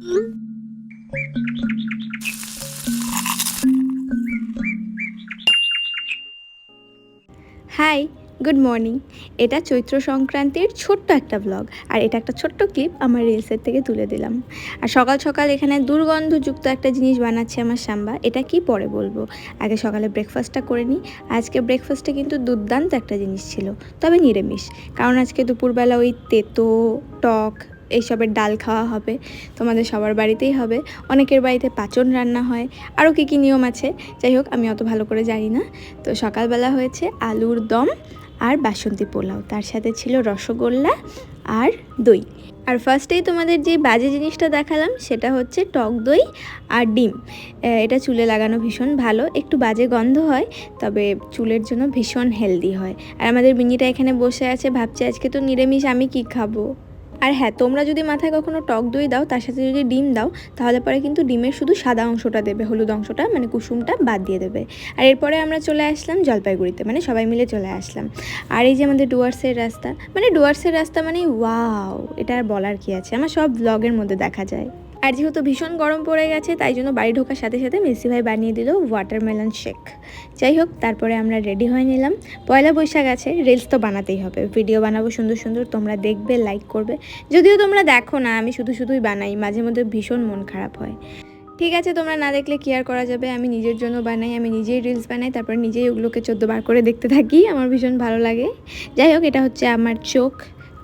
Hi good morning এটা চৈত্র সংক্রান্তির ছোট্ট একটা ব্লগ আর এটা একটা ছোট্ট ক্লিপ আমার রিলসের থেকে তুলে দিলাম। আর সকাল সকাল এখানে দুর্গন্ধযুক্ত একটা জিনিস বানাচ্ছে আমার সাম্বা, এটা কি পরে বলব? আগে সকালে ব্রেকফাস্টটা করে নিই আজকে ব্রেকফাস্টে কিন্তু দুর্দান্ত একটা জিনিস ছিল, তবে নিরামিষ। কারণ আজকে দুপুরবেলা ওই তেতো, টক এইসবের ডাল খাওয়া হবে, তোমাদের সবার বাড়িতেই হবে। অনেকের বাড়িতে পাচন রান্না হয়, আরও কী কী নিয়ম আছে? যাই হোক, আমি অত ভালো করে জানি না। তো সকালবেলা হয়েছে আলুর দম আর বাসন্তী পোলাও। তার সাথে ছিল রসগোল্লা আর দই। আর ফার্স্টেই তোমাদের যে বাজে জিনিসটা দেখালাম, সেটা হচ্ছে টক দই আর ডিম। এটা চুলে লাগানো ভীষণ ভালো। একটু বাজে গন্ধ হয়, তবে চুলের জন্য ভীষণ হেলদি হয়। আর আমাদের মিনিটা এখানে বসে আছে, ভাবছে আজকে তো নিরামিষ, আমি কি খাব? আর হ্যাঁ তোমরা যদি মাথায় কখনো টক দই দাও, তার সাথে যদি ডিম দাও, তাহলে পরে কিন্তু ডিমের শুধু সাদা অংশটা দেবে, হলুদ অংশটা মানে কুসুমটা বাদ দিয়ে দেবে। আর এরপরে আমরা চলে আসলাম জলপাইগুড়িতে মানে সবাই মিলে চলে আসলাম। আর এই যে আমাদের ডুয়ার্সের রাস্তা মানে ডুয়ার্সের রাস্তা মানে ওয়াও, এটা আর বলার কি আছে? আমার সব ব্লগের মধ্যে দেখা যায়। আর যেহেতু ভীষণ গরম পড়ে গেছে, তাই জন্য বাড়ি ঢোকার সাথে সাথে মেসি ভাই বানিয়ে দিল ওয়াটারমেলন শেক যাই হোক, তারপরে আমরা রেডি হয়ে নিলাম। পয়লা বৈশাখ আছে রিলস তো বানাতেই হবে। ভিডিও বানাবো সুন্দর সুন্দর, তোমরা দেখবে লাইক করবে। যদিও তোমরা দেখো না, আমি শুধু শুধুই বানাই, মাঝে মধ্যে ভীষণ মন খারাপ হয়। ঠিক আছে, তোমরা না দেখলে কি আর করা যাবে? আমি নিজের জন্য বানাই, আমি নিজেই রিলস বানাই, তারপর নিজেই ওগুলোকে চোদ্দ বার করে দেখতে থাকি, আমার ভীষণ ভালো লাগে। যাই হোক, এটা হচ্ছে আমার চোখ।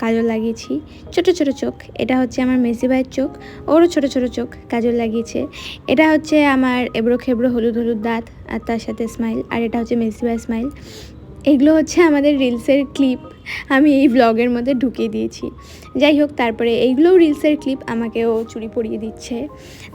কাজল লাগিয়েছি। ছোট ছোট চোখ, এটা হচ্ছে আমার মেসি ভাইয়ের চোখ, ওরও ছোট ছোট চোখ কাজল লাগিয়েছে। এটা হচ্ছে আমার এবড়ো খেবড়ো হলুদ হলুদ দাঁত আর তার সাথে স্মাইল আর এটা হচ্ছে মেসি ভাই স্মাইল এগুলো হচ্ছে আমাদের রিলসের ক্লিপ আমি এই ব্লগের মধ্যে ঢুকিয়ে দিয়েছি। যাই হোক, তারপরে এইগুলোও রিলসের ক্লিপ আমাকেও চুরি পরিয়ে দিচ্ছে।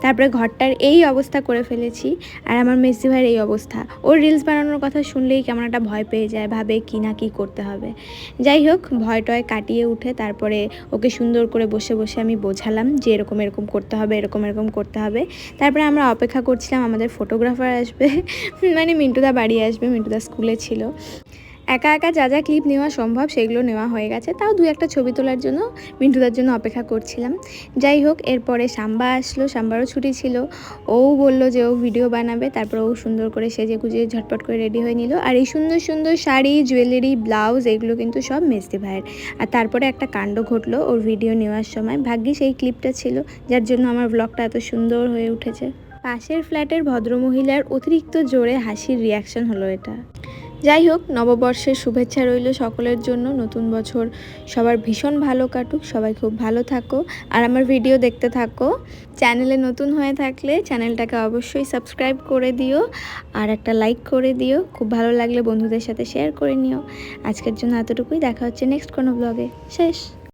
তারপরে ঘরটার এই অবস্থা করে ফেলেছি। আর আমার মেসি ভাইয়ের এই অবস্থা। ওর রিলস বানানোর কথা শুনলেই কেমন একটা ভয় পেয়ে যায়, ভাবে কি না কি করতে হবে। যাই হোক, ভয় টয় কাটিয়ে উঠে তারপরে ওকে সুন্দর করে বসে বসে আমি বোঝালাম যে এরকম এরকম করতে হবে, এরকম এরকম করতে হবে। তারপরে আমরা অপেক্ষা করছিলাম, আমাদের ফটোগ্রাফার আসবে। মানে মিন্টুদা বাড়ি আসবে, মিন্টুদা স্কুলে ছিল। একা একা যা যা ক্লিপ নেওয়া সম্ভব সেগুলো নেওয়া হয়ে গেছে। তাও দু একটা ছবি তোলার জন্য, মিন্টুদার জন্য অপেক্ষা করছিলাম। যাই হোক, এরপরে সাম্বা আসলো, সাম্বারও ছুটি ছিল। ও বলল যে ও ভিডিও বানাবে, তারপর ও সুন্দর করে সেজে গুজে ঝটপট করে রেডি হয়ে নিল। আর এই সুন্দর সুন্দর শাড়ি জুয়েলারি ব্লাউজ এগুলো কিন্তু সব মেসদি ভাইয়ের। আর তারপরে একটা কাণ্ড ঘটলো ওর ভিডিও নেওয়ার সময়। ভাগ্যিস সেই ক্লিপটা ছিল, যার জন্য আমার ব্লগটা এত সুন্দর হয়ে উঠেছে। পাশের ফ্ল্যাটের ভদ্রমহিলার অতিরিক্ত জোরে হাসির রিয়াকশন হলো এটা। যাই হোক, নববর্ষের শুভেচ্ছা রইল সকলের জন্য। নতুন বছর সবার ভীষণ ভালো কাটুক, সবাই খুব ভালো থাকো। আর আমার ভিডিও দেখতে থাকো। চ্যানেলে নতুন হয়ে থাকলে চ্যানেলটাকে অবশ্যই সাবস্ক্রাইব করে দিও আর একটা লাইক করে দিও। খুব ভালো লাগলে বন্ধুদের সাথে শেয়ার করে নিও। আজকের জন্য এতটুকুই। দেখা হচ্ছে নেক্সট কোনো ব্লগে শেষ।